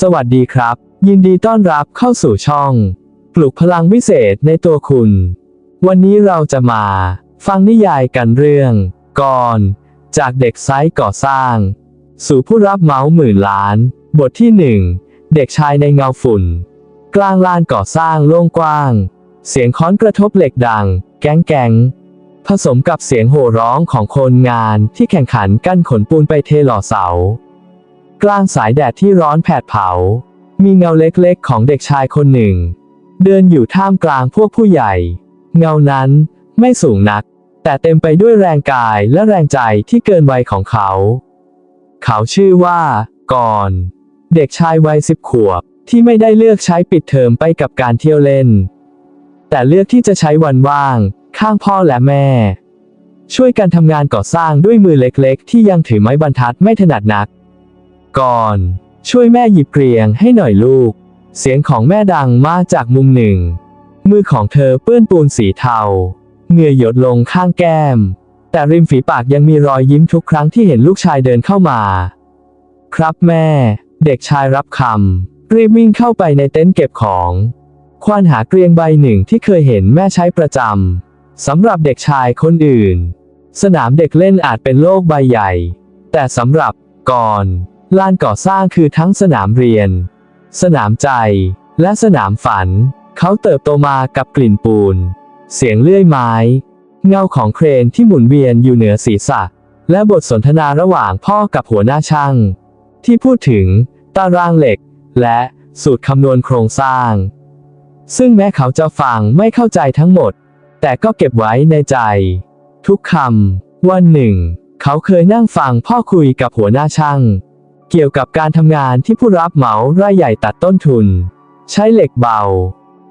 สวัสดีครับ ยินดีต้อนรับเข้าสู่ช่อง ปลุกพลังวิเศษในตัวคุณ วันนี้เราจะมา ฟังนิยายกันเรื่องก่อน จากเด็กไซต์ก่อสร้าง สู่ผู้รับเมาหมื่นล้าน บทที่หนึ่งเด็กชายในเงาฝุ่น กลางลานก่อสร้างโล่งกว้าง เสียงค้อนกระทบเหล็กดัง แก๊งแก๊งผสมกับเสียงโห่ร้องของคนงานที่แข่งขันกั้นขนปูนไปเทหล่อเสา กลางสายแดดที่ร้อนแผดเผา มีเงาเล็กๆ ของเด็กชายคนหนึ่ง เดินอยู่ท่ามกลางพวกผู้ใหญ่ เงานั้นไม่สูงนัก แต่เต็มไปด้วยแรงกายและแรงใจที่เกินวัยของเขา เขาชื่อว่ากอน เด็กชายวัยสิบขวบที่ไม่ได้เลือกใช้ปิดเทอมไปกับการเที่ยวเล่น แต่เลือกที่จะใช้วันว่าง ข้างพ่อและแม่ ช่วยกันทำงานก่อสร้างด้วยมือเล็กๆ ที่ยังถือไม้บรรทัดไม่ถนัดนัก ก่อน ช่วยแม่หยิบเกลียงให้หน่อยลูก เสียงของแม่ดังมาจากมุมหนึ่ง มือของเธอเปื้อนปูนสีเทาเหงื่อหยดลงข้างแก้ม แต่ริมฝีปากยังมีรอยยิ้มทุกครั้งที่เห็นลูกชายเดินเข้ามา ครับแม่ เด็กชายรับคำรีบวิ่งเข้าไปในเต็นท์เก็บของควานหาเกลียงใบหนึ่งที่เคยเห็นแม่ใช้ประจำสำหรับเด็กชายคนอื่น สนามเด็กเล่นอาจเป็นโลกใบใหญ่ แต่สำหรับก่อน ลานก่อสร้างคือทั้งสนามเรียน สนามใจ และสนามฝัน เขาเติบโตมากับกลิ่นปูน เสียงเลื่อยไม้ เงาของเครนที่หมุนเวียนอยู่เหนือศีรษะ และบทสนทนาระหว่างพ่อกับหัวหน้าช่าง ที่พูดถึง ตารางเหล็ก และสูตรคำนวณโครงสร้าง ซึ่งแม้เขาจะฟังไม่เข้าใจทั้งหมด แต่ก็เก็บไว้ในใจ ทุกคำวันหนึ่ง เขาเคยนั่งฟังพ่อคุยกับหัวหน้าช่าง เกี่ยวกับการทำงานที่ผู้รับเหมารายใหญ่ตัดต้นทุน ใช้เหล็กเบา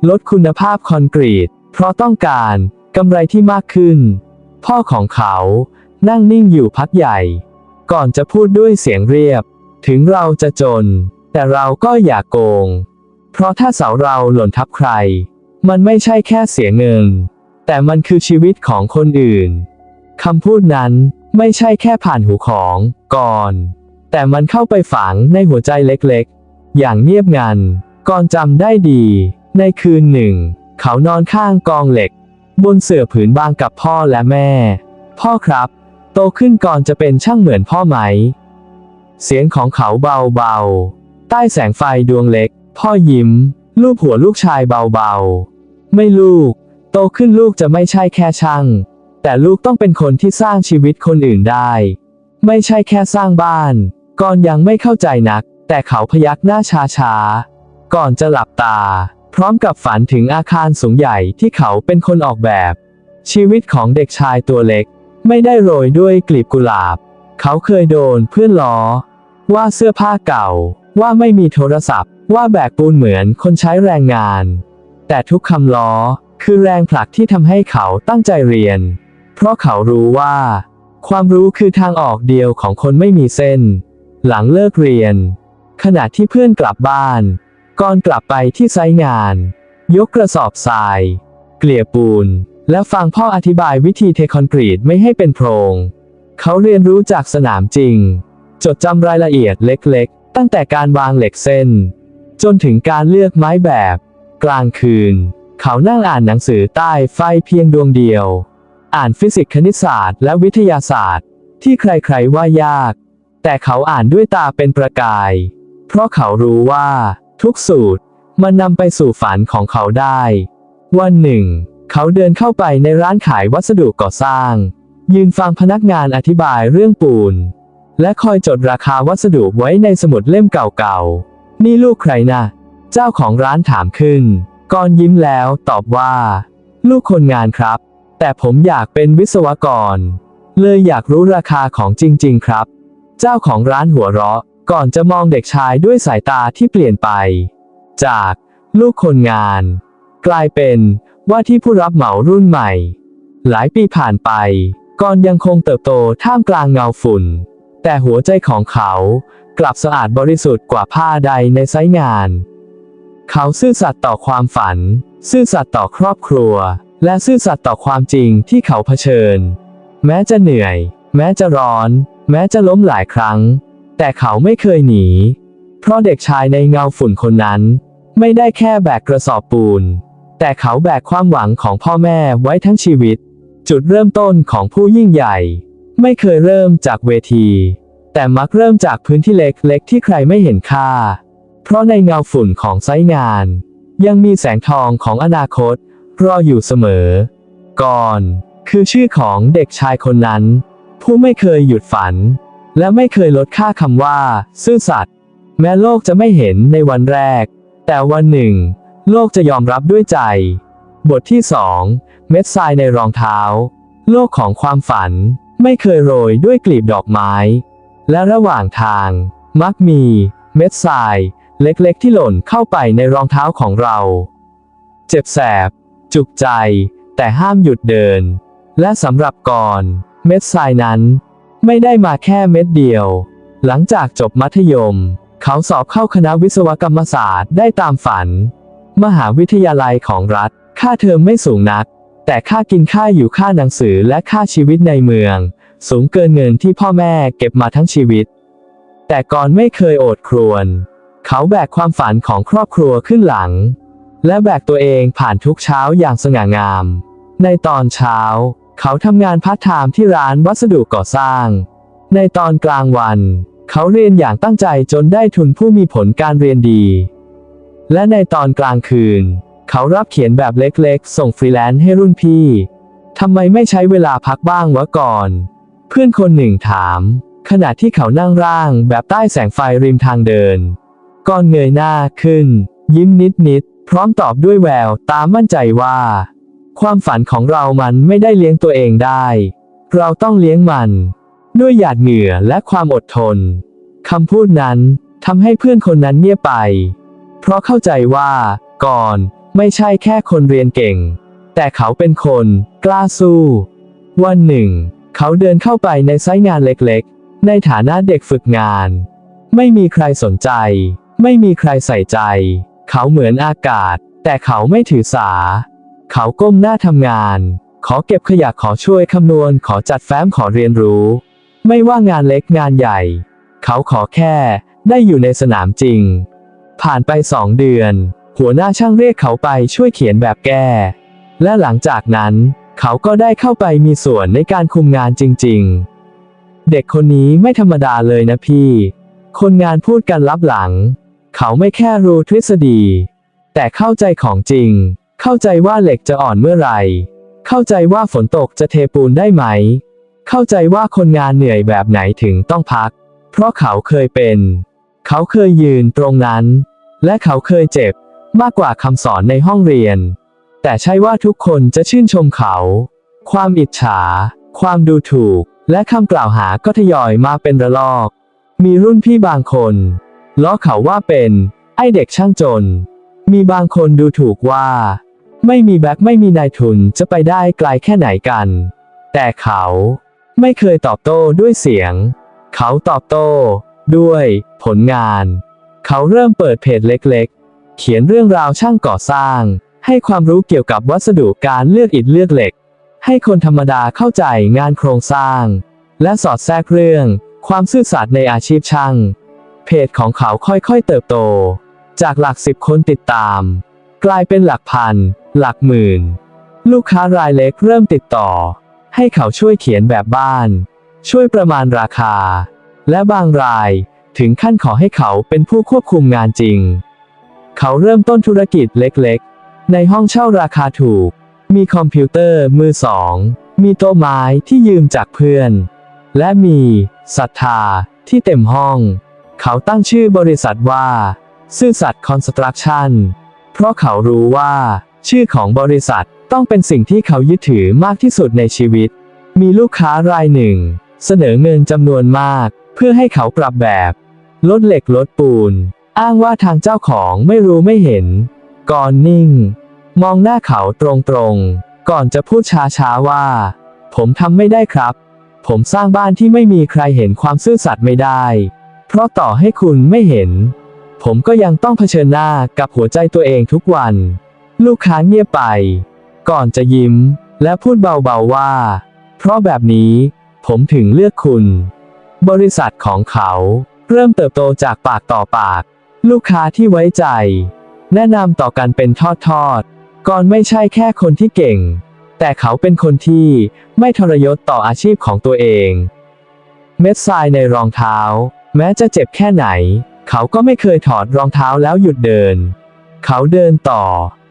ลดคุณภาพคอนกรีต เพราะต้องการกำไรที่มากขึ้น พ่อของเขานั่งนิ่งอยู่พักใหญ่ ก่อนจะพูดด้วยเสียงเรียบ ถึงเราจะจน แต่เราก็อย่าโกง เพราะถ้าเสาเราหล่นทับใคร มันไม่ใช่แค่เสียเงิน แต่มันคือชีวิตของคนอื่นคำพูดนั้นไม่ใช่แค่ผ่านหูของ ก่อน แต่มันเข้าไปฝังในหัวใจเล็กๆ อย่างเงียบงันก่อนจำได้ดี ในคืนหนึ่ง เขานอนข้างกองเหล็ก บนเสื่อผืนบางกับพ่อและแม่ พ่อครับ โตขึ้นก่อนจะเป็นช่างเหมือนพ่อไหม เสียงของเขาเบาๆ ใต้แสงไฟดวงเล็ก พ่อยิ้ม ลูบหัวลูกชายเบาๆ ไม่ลูก โตขึ้นลูกจะไม่ใช่แค่ช่าง แต่ลูกต้องเป็นคนที่สร้างชีวิตคนอื่นได้ ไม่ใช่แค่สร้างบ้าน ก่อนยังไม่เข้าใจนัก แต่เขาพยักหน้าช้าๆ ก่อนจะหลับตา พร้อมกับฝันถึงอาคารสูงใหญ่ที่เขาเป็นคนออกแบบ ชีวิตของเด็กชายตัวเล็ก ไม่ได้โรยด้วยกลีบกุหลาบ เขาเคยโดนเพื่อนล้อ ว่าเสื้อผ้าเก่า ว่าไม่มีโทรศัพท์ ว่าแบกปูนเหมือนคนใช้แรงงาน แต่ทุกคำล้อคือแรงผลักที่ทำให้เขาตั้งใจเรียน เพราะเขารู้ว่า ความรู้คือทางออกเดียวของคนไม่มีเส้น หลังเลิกเรียน ขณะที่เพื่อนกลับบ้าน ก่อนกลับไปที่ไซต์งาน ยกกระสอบทราย เกลี่ยปูน และฟังพ่ออธิบายวิธีเทคอนกรีตไม่ให้เป็นโพรง เขาเรียนรู้จากสนามจริง จดจำรายละเอียดเล็กๆ ตั้งแต่การวางเหล็กเส้น จนถึงการเลือกไม้แบบ กลางคืน เขานั่งอ่านหนังสือใต้ไฟเพียงดวงเดียว อ่านฟิสิกส์คณิตศาสตร์ และวิทยาศาสตร์ ที่ใครๆว่ายาก แต่เขาอ่านด้วยตาเป็นประกาย เพราะเขารู้ว่า ทุกสูตรมันนำไปสู่ฝันของเขาได้ วันหนึ่ง เขาเดินเข้าไปในร้านขายวัสดุก่อสร้าง ยืนฟังพนักงานอธิบายเรื่องปูน และคอยจดราคาวัสดุไว้ในสมุดเล่มเก่าๆ นี่ลูกใครนะ เจ้าของร้านถามขึ้นก่อนยิ้มแล้วตอบว่า ลูกคนงานครับ แต่ผมอยากเป็นวิศวกร เลยอยากรู้ราคาของจริง ๆ ครับ เจ้าของร้านหัวเราะ ก่อนจะมองเด็กชายด้วยสายตาที่เปลี่ยนไป จาก ลูกคนงาน กลายเป็นว่าที่ผู้รับเหมารุ่นใหม่ หลายปีผ่านไป ก่อนยังคงเติบโตท่ามกลางเงาฝุ่น แต่หัวใจของเขากลับสะอาดบริสุทธิ์กว่าผ้าใดในไซต์งาน เขาซื่อสัตย์ต่อความฝัน ซื่อสัตย์ต่อครอบครัว และซื่อสัตย์ต่อความจริงที่เขาเผชิญ แม้จะเหนื่อย แม้จะร้อน แม้จะล้มหลายครั้ง แต่เขาไม่เคยหนี เพราะเด็กชายในเงาฝุ่นคนนั้น ไม่ได้แค่แบกกระสอบปูน แต่เขาแบกความหวังของพ่อแม่ไว้ทั้งชีวิต จุดเริ่มต้นของผู้ยิ่งใหญ่ ไม่เคยเริ่มจากเวที แต่มักเริ่มจากพื้นที่เล็กๆที่ใครไม่เห็นค่า เพราะในเงาฝุ่นของไซงาน ยังมีแสงทองของอนาคต รออยู่เสมอ ก่อน คือชื่อของเด็กชายคนนั้น ผู้ไม่เคยหยุดฝัน และไม่เคยลดค่าคำว่า ซื่อสัตย์แม้โลกจะไม่เห็นในวันแรก แต่วันหนึ่ง โลกจะยอมรับด้วยใจ บทที่สองเม็ดทรายในรองเท้า โลกของความฝัน ไม่เคยโรยด้วยกลีบดอกไม้ และระหว่างทาง มักมี เม็ดทราย เล็กๆ ที่หล่นเข้าไปในรองเท้าของเรา เจ็บแสบ จุกใจ แต่ห้ามหยุดเดิน และสำหรับก่อน เม็ดทรายนั้น ไม่ได้มาแค่เม็ดเดียว หลังจากจบมัธยม เขาสอบเข้าคณะวิศวกรรมศาสตร์ได้ตามฝัน มหาวิทยาลัยของรัฐ ค่าเทอมไม่สูงนัก แต่ค่ากินค่าอยู่ค่าหนังสือและค่าชีวิตในเมือง สูงเกินเงินที่พ่อแม่เก็บมาทั้งชีวิต แต่ก่อนไม่เคยโอดครวญเขาแบกความฝันของครอบครัวขึ้นหลัง และแบกตัวเองผ่านทุกเช้าอย่างสง่างาม ในตอนเช้า เขาทำงานพาร์ทไทม์ที่ร้านวัสดุก่อสร้าง ในตอนกลางวัน เขาเรียนอย่างตั้งใจจนได้ทุนผู้มีผลการเรียนดี และในตอนกลางคืน เขารับเขียนแบบเล็กๆ ส่งฟรีแลนซ์ให้รุ่นพี่ทำไมไม่ใช้เวลาพักบ้างวะก่อน เพื่อนคนหนึ่งถาม ขณะที่เขานั่งร่างแบบใต้แสงไฟริมทางเดิน ก่อนเงยหน้าขึ้น ยิ้มนิดๆพร้อมตอบด้วยแววตามั่นใจว่า ความฝันของเรามันไม่ได้เลี้ยงตัวเองได้ เราต้องเลี้ยงมัน ด้วยหยาดเหงื่อและความอดทนคำพูดนั้นทำให้เพื่อนคนนั้นเงียบไป เพราะเข้าใจว่า ก่อนไม่ใช่แค่คนเรียนเก่ง แต่เขาเป็นคนกล้าสู้ วันหนึ่ง เขาเดินเข้าไปในไซต์งานเล็กๆ ในฐานะเด็กฝึกงาน ไม่มีใครสนใจ ไม่มีใครใส่ใจ เขาเหมือนอากาศ แต่เขาไม่ถือสา เขาก้มหน้าทำงาน ขอเก็บขยะขอช่วยคำนวณ ขอจัดแฟ้มขอเรียนรู้ ไม่ว่างานเล็กงานใหญ่ เขาขอแค่ได้อยู่ในสนามจริง ผ่านไปสองเดือน หัวหน้าช่างเรียกเขาไปช่วยเขียนแบบแก้ และหลังจากนั้น เขาก็ได้เข้าไปมีส่วนในการคุมงานจริง ๆ เด็กคนนี้ไม่ธรรมดาเลยนะพี่ คนงานพูดกันลับหลัง เขาไม่แค่รู้ทฤษฎี แต่เข้าใจของจริง เข้าใจว่าเหล็กจะอ่อนเมื่อไหร่ เข้าใจว่าฝนตกจะเทปูนได้ไหม เข้าใจว่าคนงานเหนื่อยแบบไหนถึงต้องพัก เพราะเขาเคยเป็น เขาเคยยืนตรงนั้น และเขาเคยเจ็บมากกว่าคำสอนในห้องเรียน แต่ใช่ว่าทุกคนจะชื่นชมเขา ความอิจฉา ความดูถูก และคำกล่าวหาก็ทยอยมาเป็นระลอก มีรุ่นพี่บางคนล้อเขาว่าเป็น ไอเด็กช่างจน มีบางคนดูถูกว่า ไม่มีแบ็คไม่มีนายทุนจะไปได้ไกลแค่ไหนกัน แต่เขาไม่เคยตอบโต้ด้วยเสียง เขาตอบโต้ ด้วยผลงาน เขาเริ่มเปิดเพจเล็กๆ เขียนเรื่องราวช่างก่อสร้าง ให้ความรู้เกี่ยวกับวัสดุการเลือกอิฐเลือกเหล็ก ให้คนธรรมดาเข้าใจงานโครงสร้าง และสอดแทรกเรื่อง ความซื่อสัตย์ในอาชีพช่าง เพจของเขาค่อยๆเติบโต จากหลักสิบคนติดตาม กลายเป็นหลักพัน หลักหมื่น ลูกค้ารายเล็กเริ่มติดต่อ ให้เขาช่วยเขียนแบบบ้าน ช่วยประมาณราคา และบางรายถึงขั้นขอให้เขาเป็นผู้ควบคุมงานจริง เขาเริ่มต้นธุรกิจเล็กๆ ในห้องเช่าราคาถูก มีคอมพิวเตอร์มือสอง มีโต๊ะไม้ที่ยืมจากเพื่อน และมีศรัทธาที่เต็มห้อง เขาตั้งชื่อบริษัทว่า ซื่อสัตย์คอนสตรักชั่น เพราะเขารู้ว่า ชื่อของบริษัทต้องเป็นสิ่งที่เขายึดถือมากที่สุดในชีวิต มีลูกค้ารายหนึ่ง เสนอเงินจำนวนมาก เพื่อให้เขาปรับแบบลดเหล็กลดปูน อ้างว่าทางเจ้าของไม่รู้ไม่เห็น ก่อนนิ่ง มองหน้าเขาตรงๆ ก่อนจะพูดช้าๆว่า ผมทำไม่ได้ครับ ผมสร้างบ้านที่ไม่มีใครเห็นความซื่อสัตย์ไม่ได้ เพราะต่อให้คุณไม่เห็น ผมก็ยังต้องเผชิญหน้ากับหัวใจตัวเองทุกวัน ลูกค้าเงียบไป ก่อนจะยิ้ม และพูดเบาๆว่า เพราะแบบนี้ ผมถึงเลือกคุณ บริษัทของเขา เริ่มเติบโตจากปากต่อปาก ลูกค้าที่ไว้ใจ แนะนำต่อกันเป็นทอดๆก่อนไม่ใช่แค่คนที่เก่ง แต่เขาเป็นคนที่ไม่ทรยศต่ออาชีพของตัวเอง เม็ดทรายในรองเท้า แม้จะเจ็บแค่ไหน เขาก็ไม่เคยถอดรองเท้าแล้วหยุดเดิน เขาเดินต่อ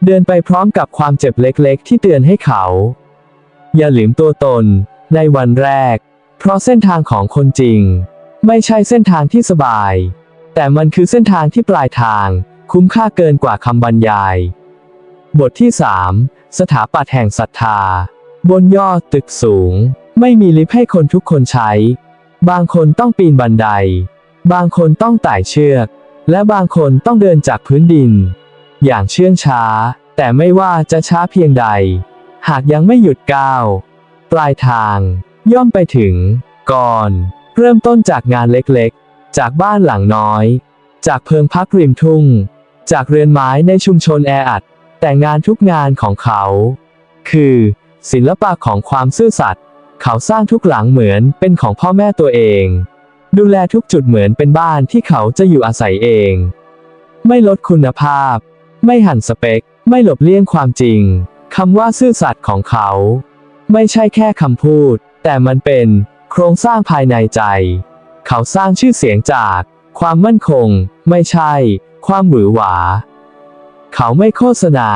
เดินไปพร้อมกับความเจ็บเล็กๆ ที่เตือนให้เขา อย่าลืมตัวตน ในวันแรก เพราะเส้นทางของคนจริง ไม่ใช่เส้นทางที่สบาย แต่มันคือเส้นทางที่ปลายทาง คุ้มค่าเกินกว่าคำบรรยาย บทที่ 3 สถาปัตย์แห่งศรัทธา บนยอดตึกสูง ไม่มีลิฟต์ให้คนทุกคนใช้ บางคนต้องปีนบันได บางคนต้องไต่เชือก และบางคนต้องเดินจากพื้นดิน อย่างเชื่องช้า แต่ไม่ว่าจะช้าเพียงใด หากยังไม่หยุดก้าว ปลายทาง ย่อมไปถึง ก่อน เริ่มต้นจากงานเล็กๆ จากบ้านหลังน้อย จากเพิงพักริมทุ่ง จากเรือนไม้ในชุมชนแออัด แต่งานทุกงานของเขา คือ ศิลปะของความซื่อสัตย์เขาสร้างทุกหลังเหมือนเป็นของพ่อแม่ตัวเอง ดูแลทุกจุดเหมือนเป็นบ้านที่เขาจะอยู่อาศัยเอง ไม่ลดคุณภาพ ไม่หันสเปค ไม่หลบเลี่ยงความจริงคำว่าซื่อสัตย์ของเขา ไม่ใช่แค่คำพูด แต่มันเป็นโครงสร้างภายในใจ เขาสร้างชื่อเสียงจาก ความมั่นคง ไม่ใช่ ความหวือหวา เขาไม่โฆษณา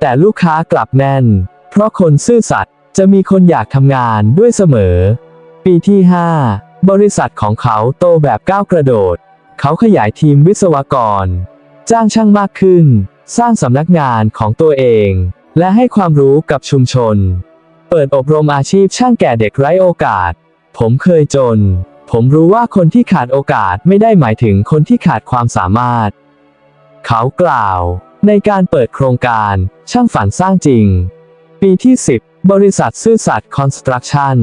แต่ลูกค้ากลับแน่น เพราะคนซื่อสัตย์จะมีคนอยากทำงานด้วยเสมอ ปีที่ 5 บริษัทของเขาโตแบบก้าวกระโดด เขาขยายทีมวิศวกร จ้างช่างมากขึ้น สร้างสำนักงานของตัวเอง และให้ความรู้กับชุมชน เปิดอบรมอาชีพช่างแก่เด็กไร้โอกาส ผมเคยจน ผมรู้ว่าคนที่ขาดโอกาสไม่ได้หมายถึงคนที่ขาดความสามารถ เขากล่าว ในการเปิดโครงการช่างฝันสร้างจริง ปีที่ 10 บริษัทซื่อสัตย์คอนสตรักชั่น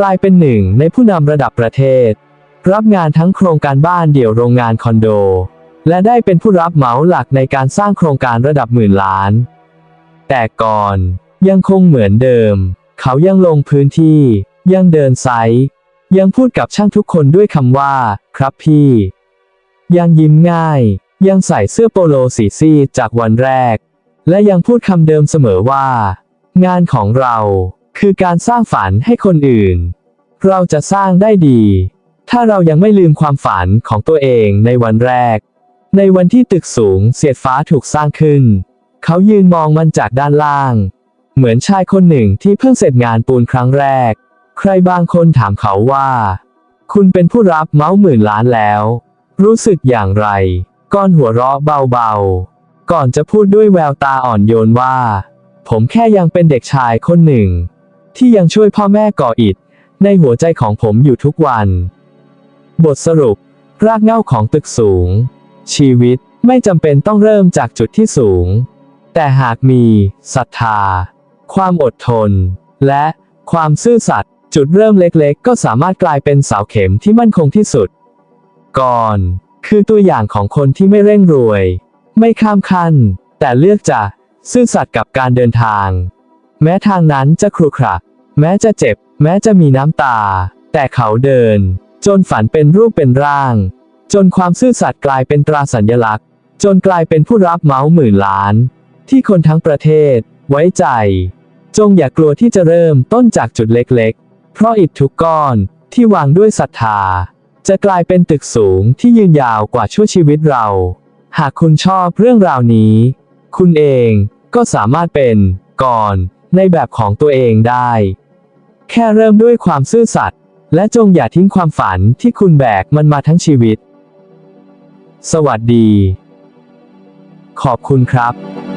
กลายเป็นหนึ่งในผู้นำระดับประเทศ รับงานทั้งโครงการบ้านเดี่ยวโรงงานคอนโด และได้เป็นผู้รับเหมาหลักในการสร้างโครงการระดับหมื่นล้าน แต่ก่อนยังคงเหมือนเดิม เขายังลงพื้นที่ ยังเดินไซต์ยังพูดกับช่างทุกคนด้วยคำว่า ครับพี่ ยังยิ้มง่าย ยังใส่เสื้อโปโลสีซีจากวันแรก และยังพูดคำเดิมเสมอว่า งานของเรา คือการสร้างฝันให้คนอื่น เราจะสร้างได้ดี ถ้าเรายังไม่ลืมความฝันของตัวเองในวันแรก ในวันที่ตึกสูงเสียดฟ้าถูกสร้างขึ้น เขายืนมองมันจากด้านล่าง เหมือนชายคนหนึ่งที่เพิ่งเสร็จงานปูนครั้งแรก ใครบางคนถามเขาว่า คุณเป็นผู้รับเมาส์หมื่นล้านแล้ว รู้สึกอย่างไร ก้อนหัวเราะเบาๆ ก่อนจะพูดด้วยแววตาอ่อนโยนว่า ผมแค่ยังเป็นเด็กชายคนหนึ่ง ที่ยังช่วยพ่อแม่ก่ออิฐ ในหัวใจของผมอยู่ทุกวัน บทสรุป รากเหง้าของตึกสูง ชีวิตไม่จำเป็นต้องเริ่มจากจุดที่สูง แต่หากมีศรัทธา ความอดทน และความซื่อสัตย์จุดเริ่มเล็กๆ ก็สามารถกลายเป็นเสาเข็มที่มั่นคงที่สุด ก่อน คือตัวอย่างของคนที่ไม่เร่งรวย ไม่ข้ามขั้น แต่เลือกจะซื่อสัตย์กับการเดินทาง แม้ทางนั้นจะครุขระ แม้จะเจ็บ แม้จะมีน้ำตา แต่เขาเดิน จนฝันเป็นรูปเป็นร่าง จนความซื่อสัตย์กลายเป็นตราสัญลักษณ์ จนกลายเป็นผู้รับเมาหมื่นล้าน ที่คนทั้งประเทศ ไว้ใจ จงอย่ากลัวที่จะเริ่มต้นจากจุดเล็กๆ เพราะอิฐทุกก้อนที่วางด้วยศรัทธา จะกลายเป็นตึกสูงที่ยืนยาวกว่าชั่วชีวิตเรา หากคุณชอบเรื่องราวนี้ คุณเองก็สามารถเป็นก่อนในแบบของตัวเองได้ แค่เริ่มด้วยความซื่อสัตย์และจงอย่าทิ้งความฝันที่คุณแบกมันมาทั้งชีวิต สวัสดี ขอบคุณครับ